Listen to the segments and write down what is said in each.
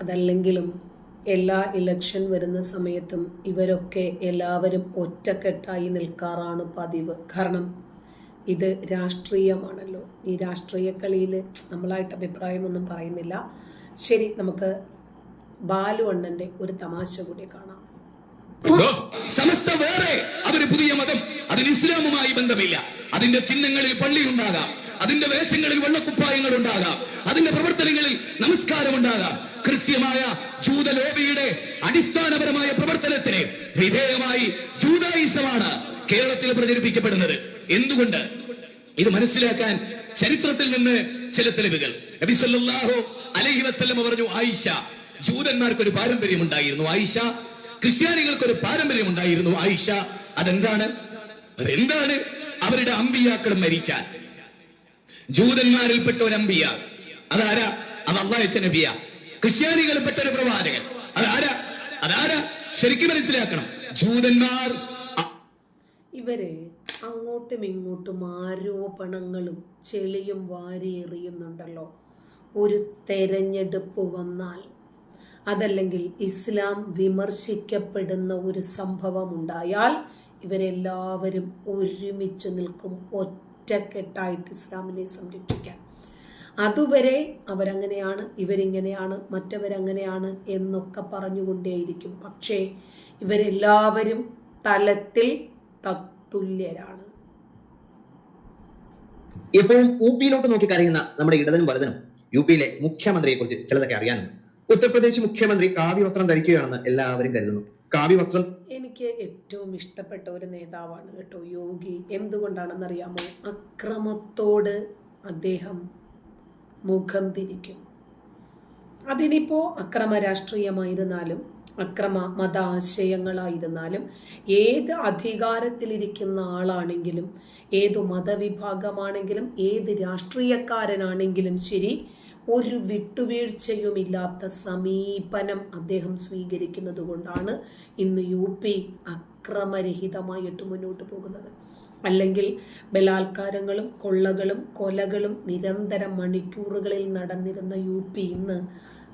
അതല്ലെങ്കിലും എല്ലാ ഇലക്ഷൻ വരുന്ന സമയത്തും ഇവരൊക്കെ എല്ലാവരും ഒറ്റക്കെട്ടായി നിൽക്കാറാണ് പതിവ്. കാരണം ഇത് രാഷ്ട്രീയമാണല്ലോ. ഈ രാഷ്ട്രീയ കളിയിൽ നമ്മളായിട്ട് അഭിപ്രായമൊന്നും പറയുന്നില്ല. ശരി നമുക്ക് ബാലു അണ്ണന്റെ ഒരു തമാശ കൂടി കാണാം. സമസ്ത വേറെ അതൊരു പുതിയ മതം. അതിന് ഇസ്ലാമുമായി ബന്ധമില്ല. അതിന്റെ ചിഹ്നങ്ങളിൽ പള്ളി ഉണ്ടാകാം അതിന്റെ വേഷങ്ങളിൽ വെള്ളക്കുപ്പായങ്ങൾ ഉണ്ടാകാം അതിന്റെ പ്രവർത്തനങ്ങളിൽ നമസ്കാരം ഉണ്ടാകാം കൃത്യമായ ജൂതലോബിയുടെ അടിസ്ഥാനപരമായ പ്രവർത്തനത്തിന് വിധേയമായി ജൂതായിസമാണ് കേരളത്തിൽ പ്രചരിപ്പിക്കപ്പെടുന്നത്. എന്തുകൊണ്ട്? ഇത് മനസ്സിലാക്കാൻ ചരിത്രത്തിൽ നിന്ന് ചില തെളിവുകൾ. നബി സല്ലല്ലാഹു അലൈഹി വസല്ലം പറഞ്ഞു ആയിഷ ജൂതന്മാർക്ക് ഒരു പാരമ്പര്യം ഉണ്ടായിരുന്നു ആയിഷ. ക്രിസ്ത്യാനികൾക്ക് ഒരു പാരമ്പര്യം ഉണ്ടായിരുന്നു ആയിഷ. അതെന്താണ്? അതെന്താണ്? അവരുടെ അമ്പിയാക്കൾ മരിച്ചാൽ. ജൂതന്മാരിൽപ്പെട്ട ഒരു അമ്പിയ. അതാരാ? അത് അള്ളാഹച്ച നബിയ. ക്രിസ്ത്യാനികളിൽപ്പെട്ട ഒരു പ്രവാചകൻ. അതാരാ അതാരാ ശരിക്കും മനസ്സിലാക്കണം. ജൂതന്മാർ ഇവർ അങ്ങോട്ടും ഇങ്ങോട്ടും ആരോപണങ്ങളും ചെളിയും വാരി എറിയുന്നുണ്ടല്ലോ. ഒരു തെരഞ്ഞെടുപ്പ് വന്നാൽ അതല്ലെങ്കിൽ ഇസ്ലാം വിമർശിക്കപ്പെടുന്ന ഒരു സംഭവം ഉണ്ടായാൽ ഇവരെല്ലാവരും ഒരുമിച്ച് നിൽക്കും. ഒറ്റക്കെട്ടായിട്ട് ഇസ്ലാമിനെ സംരക്ഷിക്കാൻ. അതുവരെ അവരങ്ങനെയാണ് ഇവരിങ്ങനെയാണ് മറ്റവരങ്ങനെയാണ് എന്നൊക്കെ പറഞ്ഞുകൊണ്ടേയിരിക്കും. പക്ഷേ ഇവരെല്ലാവരും തലത്തിൽ തത്തുല്യരാണ്. എപ്പോഴും യു പിയിലോട്ട് നോക്കി കരയുന്ന നമ്മുടെ ഇടതനും വലതനും യു പിയിലെ മുഖ്യമന്ത്രിയെ കുറിച്ച് ചിലതൊക്കെ അറിയാനുണ്ട് ഉത്തർപ്രദേശ് മുഖ്യമന്ത്രി കാവ്യ വസ്ത്രം ധരിക്കുകയാണെന്ന് എല്ലാവരും കരുതുന്നു. കാവ്യ വസ്ത്രം എനിക്ക് ഏറ്റവും ഇഷ്ടപ്പെട്ട ഒരു നേതാവാണ് കേട്ടോ യോഗി. എന്തുകൊണ്ടാണെന്നറിയാമോ? അക്രമത്തോട് അദ്ദേഹം മുഖം തിരിക്കും. അതിനിപ്പോൾ അക്രമ രാഷ്ട്രീയമായിരുന്നാലും അക്രമ മത ആശയങ്ങളായിരുന്നാലും ഏത് അധികാരത്തിലിരിക്കുന്ന ആളാണെങ്കിലും ഏതു മതവിഭാഗമാണെങ്കിലും ഏത് രാഷ്ട്രീയക്കാരനാണെങ്കിലും ശരി ഒരു വിട്ടുവീഴ്ചയുമില്ലാത്ത സമീപനം അദ്ദേഹം സ്വീകരിക്കുന്നത് കൊണ്ടാണ് ഇന്ന് യു പി അക്രമരഹിതമായിട്ട് മുന്നോട്ട് പോകുന്നത്. അല്ലെങ്കിൽ ബലാത്കാരങ്ങളും കൊള്ളകളും കൊലകളും നിരന്തരം മണിക്കൂറുകളിൽ നടന്നിരുന്ന യു പി ഇന്ന്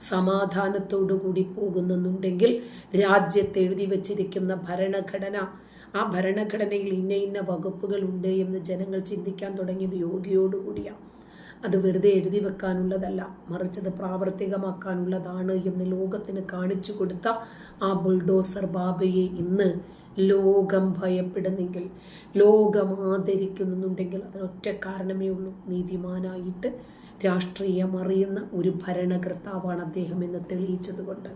സമാധാനത്തോടു കൂടി പോകുന്നുണ്ടെങ്കിൽ രാജ്യത്ത് എഴുതി വച്ചിരിക്കുന്ന ഭരണഘടന ആ ഭരണഘടനയിൽ ഇന്ന ഇന്ന വകുപ്പുകൾ ഉണ്ട് എന്ന് ജനങ്ങൾ ചിന്തിക്കാൻ തുടങ്ങിയത് യോഗിയോടുകൂടിയാണ് അത് വെറുതെ എഴുതി വെക്കാനുള്ളതല്ല. മറിച്ച് അത് പ്രാവർത്തികമാക്കാനുള്ളതാണ് എന്ന് ലോകത്തിന് കാണിച്ചു കൊടുത്ത ആ ബുൾഡോസർ ബാബയെ ഇന്ന് ലോകം ഭയപ്പെടുന്നെങ്കിൽ ലോകം ആദരിക്കുന്നുണ്ടെങ്കിൽ അതിനൊറ്റ കാരണമേ ഉള്ളൂ. നീതിമാനായിട്ട് രാഷ്ട്രീയം അറിയുന്ന ഒരു ഭരണകർത്താവാണ് അദ്ദേഹം എന്ന് തെളിയിച്ചതുകൊണ്ട്.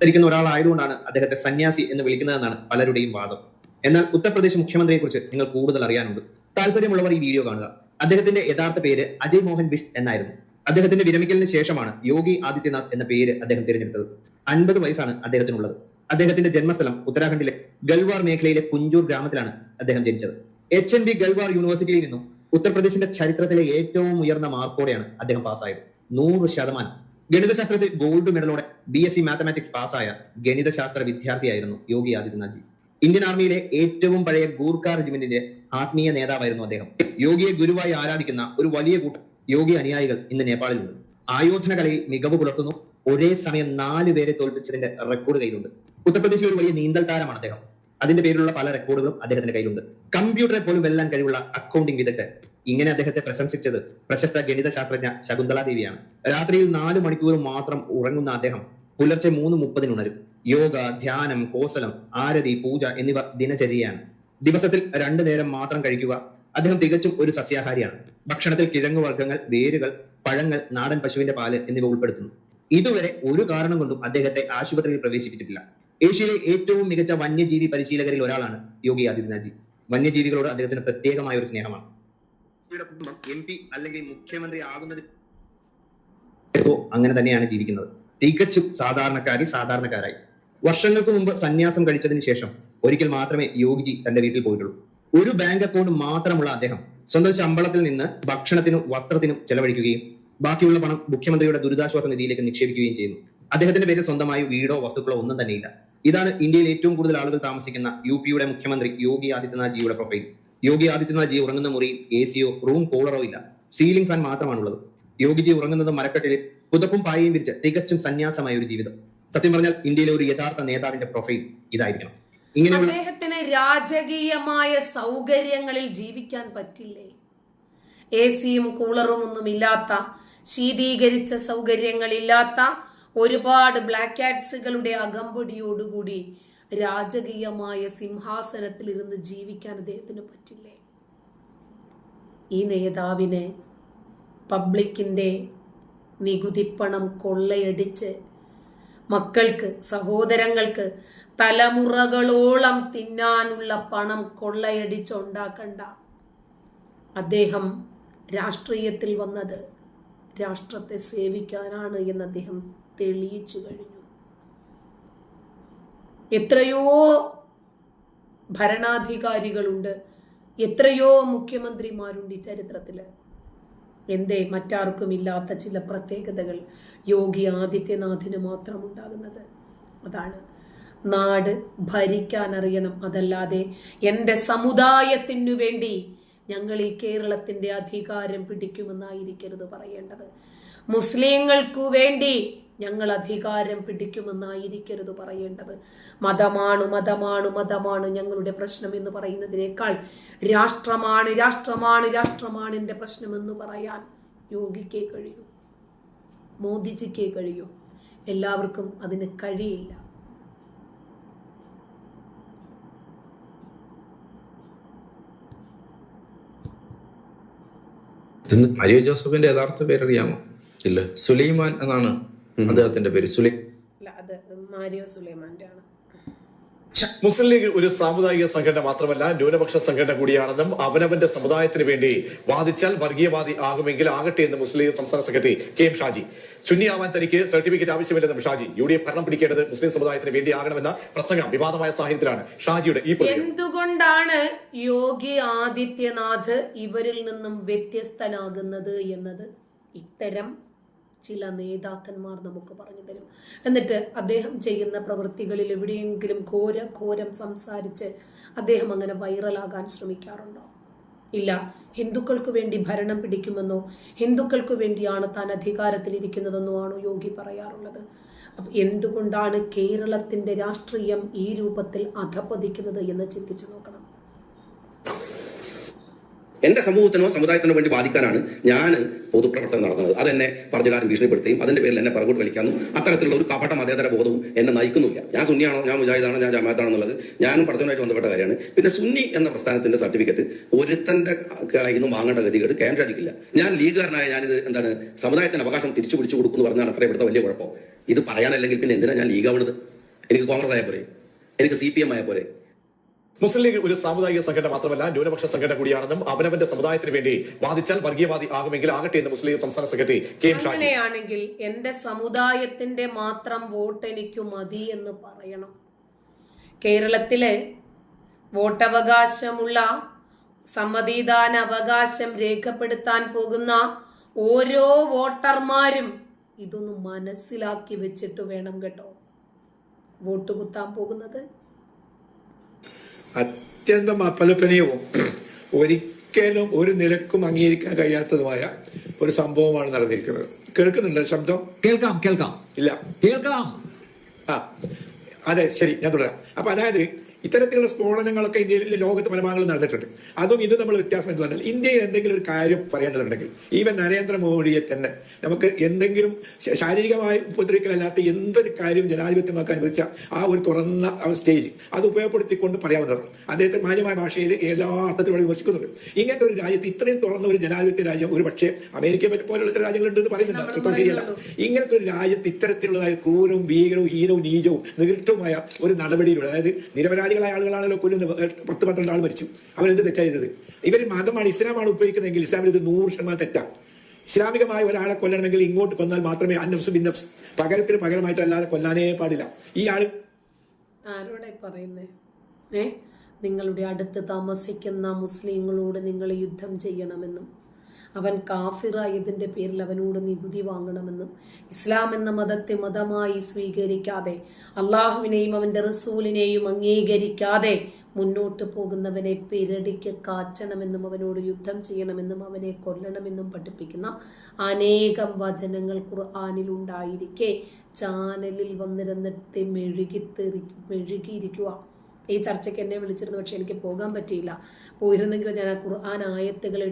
ധരിക്കുന്ന ഒരാളായതുകൊണ്ടാണ് അദ്ദേഹത്തെ സന്യാസി എന്ന് വിളിക്കുന്നതെന്നാണ് പലരുടെയും വാദം. എന്നാൽ ഉത്തർപ്രദേശ് മുഖ്യമന്ത്രിയെ കുറിച്ച് നിങ്ങൾ കൂടുതൽ അറിയാനുണ്ട്. താല്പര്യമുള്ളവർ ഈ വീഡിയോ കാണുക. അദ്ദേഹത്തിന്റെ യഥാർത്ഥ പേര് അജയ് മോഹൻ ബിഷ് എന്നായിരുന്നു. അദ്ദേഹത്തിന്റെ വിരമിക്കലിന് ശേഷമാണ് യോഗി ആദിത്യനാഥ് എന്ന പേര് അദ്ദേഹം തിരഞ്ഞെടുത്തത്. അൻപത് വയസ്സാണ് അദ്ദേഹത്തിനുള്ളത്. അദ്ദേഹത്തിന്റെ ജന്മസ്ഥലം ഉത്തരാഖണ്ഡിലെ ഗൽവാർ മേഖലയിലെ കുഞ്ചൂർ ഗ്രാമത്തിലാണ് അദ്ദേഹം ജനിച്ചത്. എച്ച് എൻ ബി ഗൽവാർ യൂണിവേഴ്സിറ്റിയിൽ നിന്നും ഉത്തർപ്രദേശിന്റെ ചരിത്രത്തിലെ ഏറ്റവും ഉയർന്ന മാർക്കോടെയാണ് അദ്ദേഹം പാസ്സായത്. നൂറ് ശതമാനം. ഗണിതശാസ്ത്രത്തിൽ ഗോൾഡ് മെഡലോടെ ബി എസ് സി മാത്തമാറ്റിക്സ് പാസ്സായ ഗണിതശാസ്ത്ര വിദ്യാർത്ഥിയായിരുന്നു യോഗി ആദിത്യനാഥ് ജി. ഇന്ത്യൻ ആർമിയിലെ ഏറ്റവും പഴയ ഗൂർഖ റെജിമെന്റിന്റെ ആത്മീയ നേതാവായിരുന്നു അദ്ദേഹം. യോഗിയെ ഗുരുവായി ആരാധിക്കുന്ന ഒരു വലിയ കൂട്ടം യോഗി അനുയായികൾ ഇന്ന് നേപ്പാളിലുണ്ട്. ആയോധന കലയിൽ മികവ് പുലർത്തുന്നു. ഒരേ സമയം നാല് പേരെ തോൽപ്പിച്ചതിന്റെ റെക്കോർഡ് കയ്യിലുണ്ട്. ഉത്തർപ്രദേശിൽ ഒരു വലിയ നീന്തൽ താരമാണ് അദ്ദേഹം. അതിന്റെ പേരിലുള്ള പല റെക്കോർഡുകളും അദ്ദേഹത്തിന്റെ കയ്യിലുണ്ട്. കമ്പ്യൂട്ടറെ പോലും വെല്ലാൻ കഴിവുള്ള അക്കൗണ്ടിംഗ് വിദഗ്ധൻ. ഇങ്ങനെ അദ്ദേഹത്തെ പ്രശംസിച്ചത് പ്രശസ്ത ഗണിത ശാസ്ത്രജ്ഞ ശകുന്തള ദേവിയാണ്. രാത്രിയിൽ നാല് മണിക്കൂർ മാത്രം ഉറങ്ങുന്ന അദ്ദേഹം പുലർച്ചെ മൂന്ന് മുപ്പതിനുണരും. യോഗ ധ്യാനം കോസലം ആരതി പൂജ എന്നിവ ദിനചര്യയാണ്. ദിവസത്തിൽ രണ്ടു നേരം മാത്രം കഴിക്കുക. അദ്ദേഹം തികച്ചും ഒരു സസ്യാഹാരിയാണ്. ഭക്ഷണത്തിൽ കിഴങ്ങു വർഗങ്ങൾ വേരുകൾ പഴങ്ങൾ നാടൻ പശുവിന്റെ പാൽ എന്നിവ ഉൾപ്പെടുത്തുന്നു. ഇതുവരെ ഒരു കാരണം കൊണ്ടും അദ്ദേഹത്തെ ആശുപത്രിയിൽ പ്രവേശിപ്പിച്ചിട്ടില്ല. ഏഷ്യയിലെ ഏറ്റവും മികച്ച വന്യജീവി പരിശീലകരിൽ ഒരാളാണ് യോഗി ആദിത്യനാഥ് ജി വന്യജീവികളോട് അദ്ദേഹത്തിന് പ്രത്യേകമായ ഒരു സ്നേഹമാണ്. എം പി അല്ലെങ്കിൽ മുഖ്യമന്ത്രി ആകുന്നത് അങ്ങനെ തന്നെയാണ് ജീവിക്കുന്നത്. തികച്ചും സാധാരണക്കാരി സാധാരണക്കാരായി. വർഷങ്ങൾക്ക് മുമ്പ് സന്യാസം കഴിച്ചതിന് ശേഷം ഒരിക്കൽ മാത്രമേ യോഗിജി തന്റെ വീട്ടിൽ പോയിട്ടുള്ളൂ. ഒരു ബാങ്ക് അക്കൗണ്ട് മാത്രമുള്ള അദ്ദേഹം സ്വന്തം ശമ്പളത്തിൽ നിന്ന് ഭക്ഷണത്തിനും വസ്ത്രത്തിനും ചെലവഴിക്കുകയും ബാക്കിയുള്ള പണം മുഖ്യമന്ത്രിയുടെ ദുരിതാശ്വാസ നിധിയിലേക്ക് നിക്ഷേപിക്കുകയും ചെയ്യുന്നു. അദ്ദേഹത്തിന്റെ പേരിൽ സ്വന്തമായി വീടോ വസ്തുക്കളോ ഒന്നും തന്നെയില്ല ഇതാണ് ഇന്ത്യയിൽ ഏറ്റവും കൂടുതൽ ആളുകൾ താമസിക്കുന്ന യു പിയുടെ മുഖ്യമന്ത്രി യോഗി ആദിത്യനാഥ് ജിയുടെ പ്രൊഫൈൽ. യോഗി ആദിത്യനാഥ് ജി ഉറങ്ങുന്ന മുറിയിൽ എ സിയോ റൂം കൂളറോ ഇല്ല. സീലിംഗ് ഫാൻ മാത്രമാണുള്ളത്. യോഗിജി ഉറങ്ങുന്നത് മരക്കെട്ടിൽ പുതപ്പും പായയും വിരിച്ച് തികച്ചും സന്യാസമായ ഒരു ജീവിതം. സത്യം പറഞ്ഞാൽ ഇന്ത്യയിലെ ഒരു യഥാർത്ഥ നേതാവിന്റെ പ്രൊഫൈൽ ഇതായിരിക്കണം. അദ്ദേഹത്തിന് രാജകീയമായ സൗകര്യങ്ങളിൽ ജീവിക്കാൻ പറ്റില്ലേ? എ സിയും കൂളറും ഒന്നും ഇല്ലാത്ത ശീതീകരിച്ച സൗകര്യങ്ങളില്ലാത്ത ഒരുപാട് ബ്ലാക്ക് കാറ്റ്സുകളുടെ അകമ്പടിയോടുകൂടി രാജകീയമായ സിംഹാസനത്തിൽ ഇരുന്ന് ജീവിക്കാൻ അദ്ദേഹത്തിന് പറ്റില്ലേ? ഈ നേതാവിന് പബ്ലിക്കിന്റെ നികുതിപ്പണം കൊള്ളയടിച്ച് മക്കൾക്ക് സഹോദരങ്ങൾക്ക് തലമുറകളോളം തിന്നാനുള്ള പണം കൊള്ളയടിച്ചുണ്ടാക്കണ്ട. അദ്ദേഹം രാഷ്ട്രീയത്തിൽ വന്നത് രാഷ്ട്രത്തെ സേവിക്കാനാണ് എന്ന് അദ്ദേഹം തെളിയിച്ചു കഴിഞ്ഞു. എത്രയോ ഭരണാധികാരികളുണ്ട് എത്രയോ മുഖ്യമന്ത്രിമാരുണ്ട് ഈ ചരിത്രത്തിൽ എന്തേ മറ്റാർക്കും ഇല്ലാത്ത ചില പ്രത്യേകതകൾ യോഗി ആദിത്യനാഥിന് മാത്രം ഉണ്ടാകുന്നത്. അതാണ് നാട് ഭരിക്കാൻ അറിയണം അതല്ലാതെ എന്റെ സമുദായത്തിനു വേണ്ടി ഞങ്ങൾ ഈ കേരളത്തിന്റെ അധികാരം പിടിക്കുമെന്നായിരിക്കരുത് പറയേണ്ടത്. മുസ്ലിങ്ങൾക്കു വേണ്ടി ഞങ്ങൾ അധികാരം പിടിക്കുമെന്നായിരിക്കരുത് പറയേണ്ടത്. മതമാണ് മതമാണ് മതമാണ് ഞങ്ങളുടെ പ്രശ്നം എന്ന് പറയുന്നതിനേക്കാൾ രാഷ്ട്രമാണ് രാഷ്ട്രമാണ് രാഷ്ട്രമാണ് എന്റെ പ്രശ്നമെന്ന് പറയാൻ യോഗിക്കേ കഴിയൂ. മോദിജിക്കേ കഴിയൂ. എല്ലാവർക്കും അതിന് കഴിയില്ല. മരിയോ ജോസഫിന്റെ യഥാർത്ഥ പേരറിയാമോ? ഇല്ല. സുലൈമാൻ എന്നാണ് അദ്ദേഹത്തിന്റെ പേര്. സുലൈ അല്ല അത് മാരിയോ സുലൈമാന്റെ ആണ് മുസ്ലിം ലീഗ് ഒരു സാമുദായിക സംഘടന മാത്രമല്ല ന്യൂനപക്ഷ സംഘടന കൂടിയാണെന്നും അവനവന്റെ സമുദായത്തിന് വേണ്ടി വാദിച്ചാൽ വർഗീയവാദി ആകുമെങ്കിൽ ആകട്ടെ എന്ന് മുസ്ലിം ലീഗ് സംസ്ഥാന സെക്രട്ടറി കെ എം ഷാജി. സുന്നിയാവാൻ തനിക്ക് സർട്ടിഫിക്കറ്റ് ആവശ്യമില്ലെന്നും ഷാജി. യു ഡി എഫ് ഭരണം പിടിക്കേണ്ടത് മുസ്ലിം സമുദായത്തിന് വേണ്ടി ആകണമെന്ന പ്രസംഗം വിവാദമായ സാഹചര്യത്തിലാണ് ഷാജിയുടെ ഈ എന്തുകൊണ്ടാണ് യോഗി ആദിത്യനാഥ് ഇവരിൽ നിന്നും വ്യത്യസ്തനാകുന്നത് എന്നത്? ഇത്തരം ചില നേതാക്കന്മാർ നമുക്ക് പറഞ്ഞു തരും. എന്നിട്ട് അദ്ദേഹം ചെയ്യുന്ന പ്രവൃത്തികളിൽ എവിടെയെങ്കിലും ഘോര ഘോരം സംസാരിച്ച് അദ്ദേഹം അങ്ങനെ വൈറലാകാൻ ശ്രമിക്കാറുണ്ടോ? ഇല്ല. ഹിന്ദുക്കൾക്ക് വേണ്ടി ഭരണം പിടിക്കുമെന്നോ ഹിന്ദുക്കൾക്ക് വേണ്ടിയാണ് താൻ അധികാരത്തിലിരിക്കുന്നതെന്നോ ആണോ യോഗി പറയാറുള്ളത്. എന്തുകൊണ്ടാണ് കേരളത്തിന്റെ രാഷ്ട്രീയം ഈ രൂപത്തിൽ അധപ്പതിക്കുന്നത് എന്ന് ചിന്തിച്ചു നോക്കണം. എന്റെ സമൂഹത്തിനോ സമുദായത്തിനോ വേണ്ടി ബാധിക്കാനാണ് ഞാൻ പൊതുപ്രവർത്തനം നടന്നത് അതെന്നെ പറഞ്ഞിടാൻ ഭീഷണിപ്പെടുത്തുകയും അതിന്റെ പേരിൽ എന്നെ പറകോട്ട് വലിക്കാനും അത്തരത്തിലുള്ള ഒരു കപട മതേതര ബോധവും എന്നെ നയിക്കുന്നില്ല ഞാൻ സുന്നിയാണോ ഞാൻ മുജാഹിദാണോ ഞാൻ ജമാഅത്താണെന്നുള്ളത് ഞാനും പഠിത്തവുമായിട്ട് ബന്ധപ്പെട്ട കാര്യമാണ്. പിന്നെ സുന്നി എന്ന പ്രസ്ഥാനത്തിന്റെ സർട്ടിഫിക്കറ്റ് ഒരുത്തന്റെ നിന്നും വാങ്ങേണ്ട ഗതികേട് കേന്ദ്രജിക്കില്ല ഞാൻ ലീഗുകാരനായ ഞാനിത് എന്താണ് സമുദായത്തിന് അവകാശം തിരിച്ചു പിടിച്ചു കൊടുക്കുന്നു പറഞ്ഞാണ് അത്ര ഇവിടുത്തെ വലിയ കുഴപ്പം. ഇത് പറയാനല്ലെങ്കിൽ പിന്നെ എന്തിനാ ഞാൻ ലീഗാവണത്? എനിക്ക് കോൺഗ്രസ് ആയ പോരെ? എനിക്ക് സി പി എം ആയ പോരെ? മുസ്ലിം ലീഗ് ഒരു സാമുദായിക സംഘടന മാത്രമല്ല ന്യൂനപക്ഷ സംഘടന കൂടിയാണെന്നും അവനവന്റെ സമുദായത്തിന് വേണ്ടി വാദിച്ചാൽ വർഗീയവാദി ആകുമെങ്കിൽ ആകട്ടെ എന്ന് മുസ്ലിം ലീഗ് സംസ്ഥാന സെക്രട്ടറി കെ എം ഷാജി. എന്റെ സമുദായത്തിന്റെ മാത്രം വോട്ട് എനിക്ക് മതി എന്ന് പറയണം. കേരളത്തിലെ വോട്ടവകാശമുള്ള സമ്മതിദാന അവകാശം രേഖപ്പെടുത്താൻ പോകുന്ന ഓരോ വോട്ടർമാരും ഇതൊന്ന് മനസ്സിലാക്കി വെച്ചിട്ട് വേണം കേട്ടോ. വോട്ട് കുത്താൻ പോകുന്നത്. അത്യന്തം അപലപനീയവും. ഒരിക്കലും ഒരു നിലക്കും അംഗീകരിക്കാൻ കഴിയാത്തതുമായ ഒരു സംഭവമാണ് നടന്നിരിക്കുന്നത്. കേൾക്കുന്നുണ്ടോ ശബ്ദം? കേൾക്കാം കേൾക്കാം. ഇല്ല. കേൾക്കാം. ആ അതെ ശരി ഞാൻ തുടരാം. അപ്പൊ അതായത് ഇത്തരത്തിലുള്ള സ്ഫോടനങ്ങളൊക്കെ ഇന്ത്യയിൽ ലോകത്ത് പല ഭാഗങ്ങളിൽ നടന്നിട്ടുണ്ട്. അതും ഇത് നമ്മൾ വ്യത്യാസം എന്ന് പറഞ്ഞാൽ ഇന്ത്യയിൽ എന്തെങ്കിലും ഒരു കാര്യം പറയേണ്ടതുണ്ടെങ്കിൽ ഈവൻ നരേന്ദ്രമോദിയെ തന്നെ നമുക്ക് എന്തെങ്കിലും ശാരീരികമായി ഉപദ്രവിക്കലല്ലാത്ത എന്തൊരു കാര്യം ജനാധിപത്യമാക്കാൻ വെച്ച ആ ഒരു തുറന്ന സ്റ്റേജ് അത് ഉപയോഗപ്പെടുത്തിക്കൊണ്ട് പറയാവുന്നതാണ്. അദ്ദേഹത്തെ മാന്യമായ ഭാഷയിൽ എല്ലാ അർത്ഥത്തിലൂടെ വിമർശിക്കുന്നുണ്ട്. ഇങ്ങനത്തെ ഒരു രാജ്യത്ത് ഇത്രയും തുറന്ന ഒരു ജനാധിപത്യ രാജ്യം ഒരു പക്ഷേ അമേരിക്കയെ പോലുള്ള ചില രാജ്യങ്ങളുണ്ട് എന്ന് പറയുന്നില്ല. അത്രത്തോളം ശരിയല്ല. ഇങ്ങനത്തെ ഒരു രാജ്യത്ത് ഇത്തരത്തിലുള്ളതായ ക്രൂരവും ഭീകരവും ഹീനവും നീചവും നികൃഷ്ടവുമായ ഒരു നടപടിയിലൂടെ അതായത് നിരപരാധികളായ ആളുകളാണല്ലോ കൊല്ലുന്നത്. പത്ത് പന്ത്രണ്ട് ആൾ മരിച്ചു. അവരെന്ത് തെറ്റായിരുന്നത് ഇവർ മതമാണ് ഇസ്ലാമാണ് ഉപയോഗിക്കുന്നതെങ്കിൽ ഇസ്ലാമിൽ ഇത് നൂറ് ശതമാനം തെറ്റാണ് ഇസ്ലാമികമായ ഒരാളെ കൊല്ലണമെങ്കിൽ ഇങ്ങോട്ട് കൊന്നാൽ മാത്രമേ അന്നഫ്സ് ബിന്നഫ്സ് പകരത്തിന് പകരമായിട്ട് അല്ലാതെ കൊല്ലാനേ പാടില്ല. ഈ ഏ? നിങ്ങളുടെ അടുത്ത് താമസിക്കുന്ന മുസ്ലിങ്ങളോട് നിങ്ങൾ യുദ്ധം ചെയ്യണമെന്നും. അവൻ കാഫിറായതിന്റെ പേരിൽ അവനോട് നികുതി വാങ്ങണമെന്നും ഇസ്ലാം എന്ന മതത്തെ മതമായി സ്വീകരിക്കാതെ അള്ളാഹുവിനെയും അവന്റെ റസൂലിനെയും അംഗീകരിക്കാതെ മുന്നോട്ട് പോകുന്നവനെ പെരടിക്ക് കാച്ചണമെന്നും അവനോട് യുദ്ധം ചെയ്യണമെന്നും അവനെ കൊല്ലണമെന്നും പഠിപ്പിക്കുന്ന അനേകം വചനങ്ങൾ ഖുർആാനിൽ ഉണ്ടായിരിക്കെ. ചാനലിൽ വന്നിരുന്നിട്ട് മെഴുകിത്തെറി മെഴുകിയിരിക്കുക ഈ ചർച്ചയ്ക്ക് എന്നെ വിളിച്ചിരുന്നു പക്ഷെ എനിക്ക് പോകാൻ പറ്റിയില്ല. പോയിരുന്നെങ്കിൽ ഞാൻ ആ ഖുർആൻ ആയത്തുകൾ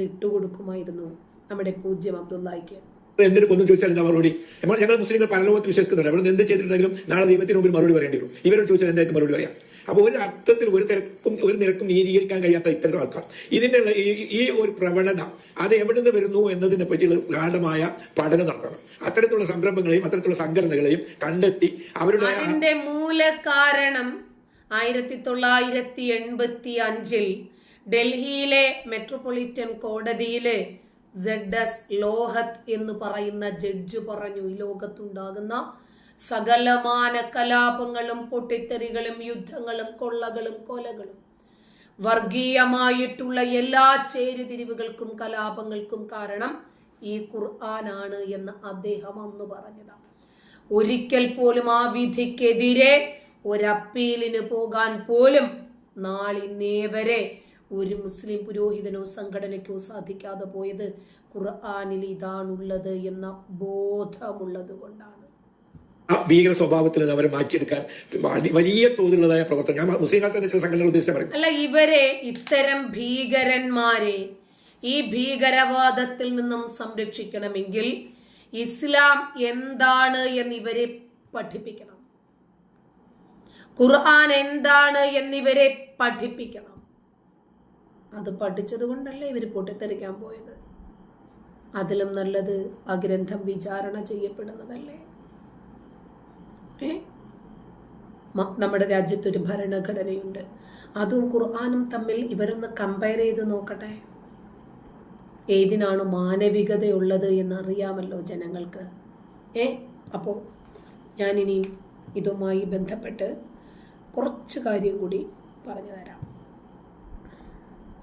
ഇട്ടു കൊടുക്കുമായിരുന്നു നമ്മുടെ പൂജ്യം അബ്ദുള്ളായിക്ക്. എന്തിനു കൊന്നും ചോദിച്ചാൽ എന്താ മറുപടി? നമ്മൾ ഞങ്ങൾ മുസ്ലിങ്ങൾ പരലോകത്ത് വിശ്വസിക്കുന്നുണ്ട്. അവിടെ എന്ത് ചെയ്തിട്ടുണ്ടെങ്കിലും നാളെ ദൈവത്തിന് മുമ്പിൽ മറുപടി പറയേണ്ടി വരും. ഇവരോട് ചോദിച്ചാൽ എന്തായിരിക്കും മറുപടി പറയാം? അപ്പോൾ ഒരു അർത്ഥത്തിൽ ഒരു തിരക്കും ഒരു നിരക്കും നീതീകരിക്കാൻ കഴിയാത്ത ഇത്തരം ആൾക്കാർ. ഇതിന്റെ ഈ- ഒരു പ്രവണത അത് എവിടെ നിന്ന് വരുന്നു എന്നതിനെ പറ്റിയുള്ള ഗാഠമായ പഠനം നടത്തണം. അത്തരത്തിലുള്ള സംരംഭങ്ങളെയും അത്തരത്തിലുള്ള സംഘടനകളെയും കണ്ടെത്തി അവരുടെ മൂല കാരണം മൂലകാരണം ആയിരത്തി തൊള്ളായിരത്തി എൺപത്തി അഞ്ചിൽ ഡൽഹിയിലെ മെട്രോപൊളിറ്റൻ കോടതിയിൽ സെഡ് എസ് ലോഹത്ത് എന്ന് പറയുന്ന ജഡ്ജ് പറഞ്ഞു. ഈ ലോകത്തുണ്ടാകുന്ന സകലമാന കലാപങ്ങളും പൊട്ടിത്തെറികളും യുദ്ധങ്ങളും കൊള്ളകളും കൊലകളും വർഗീയമായിട്ടുള്ള എല്ലാ ചേരുതിരിവുകൾക്കും കലാപങ്ങൾക്കും കാരണം ഈ ഖുർആനാണ് എന്ന് അദ്ദേഹം അന്ന് പറഞ്ഞതാണ്. ഒരിക്കൽ പോലും ആ വിധിക്കെതിരെ ഒരപ്പീലിന് പോകാൻ പോലും നാളിന്നേ വരെ ഒരു മുസ്ലിം പുരോഹിതനോ സംഘടനയ്ക്കോ സാധിക്കാതെ പോയത് ഖുർആാനിൽ ഇതാണുള്ളത് എന്ന ബോധമുള്ളത് കൊണ്ടാണ്. ഭീകര സ്വഭാവത്തിൽ നിന്ന് അവരെ മാറ്റിയെടുക്കാൻ വലി- വലിയ തോതിലുള്ളതായ പ്രവർത്തനം. ഞാൻ മുസ്ലിം തന്നെ ചില സംഘടനകൾ ഉദ്ദേശിച്ച പറയും. അല്ല ഇവരെ ഇത്തരം ഭീകരന്മാരെ ഈ ഭീകരവാദത്തിൽ നിന്നും സംരക്ഷിക്കണമെങ്കിൽ ഇസ്ലാം എന്താണ് എന്ന് ഇവരെ പഠിപ്പിക്കണം. ഖുർആൻ എന്താണ് എന്നിവരെ പഠിപ്പിക്കണം. അത് പഠിച്ചത് കൊണ്ടല്ലേ ഇവർ പൊട്ടിത്തെറിക്കാൻ പോയത്. അതിലും നല്ലത് ആ ഗ്രന്ഥം വിചാരണ ചെയ്യപ്പെടുന്നതല്ലേ? നമ്മുടെ രാജ്യത്തൊരു ഭരണഘടനയുണ്ട്. അതും ഖുർആാനും തമ്മിൽ ഇവരൊന്ന് കമ്പയർ ചെയ്ത് നോക്കട്ടെ. ഏതിനാണ് മാനവികതയുള്ളത് എന്ന് അറിയാമല്ലോ ജനങ്ങൾക്ക്. ഏ? അപ്പോൾ ഞാനിനി ഇതുമായി ബന്ധപ്പെട്ട് കുറച്ച് കാര്യം കൂടി പറഞ്ഞു തരാം.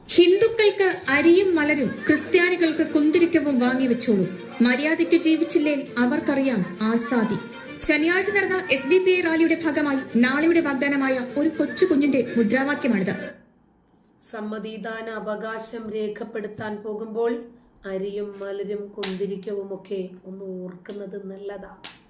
ഹിന്ദുക്കൾക്ക് അരിയും മലരും ക്രിസ്ത്യാനികൾക്ക് കുന്തിരിക്കവും വാങ്ങി വെച്ചോളൂ. മര്യാദയ്ക്ക് ജീവിച്ചില്ലേ അവർക്കറിയാം ആസാദി. ശനിയാഴ്ച നടന്ന എസ് ഡി പി ഐ റാലിയുടെ ഭാഗമായി നാളെയുടെ വാഗ്ദാനമായ ഒരു കൊച്ചു കുഞ്ഞിന്റെ മുദ്രാവാക്യമാണിത്. സമ്മതിദാന അവകാശം രേഖപ്പെടുത്താൻ പോകുമ്പോൾ അരിയും മലരും കുന്തിരിക്കവും ഒക്കെ ഒന്ന് ഓർക്കുന്നത് നല്ലതാണ്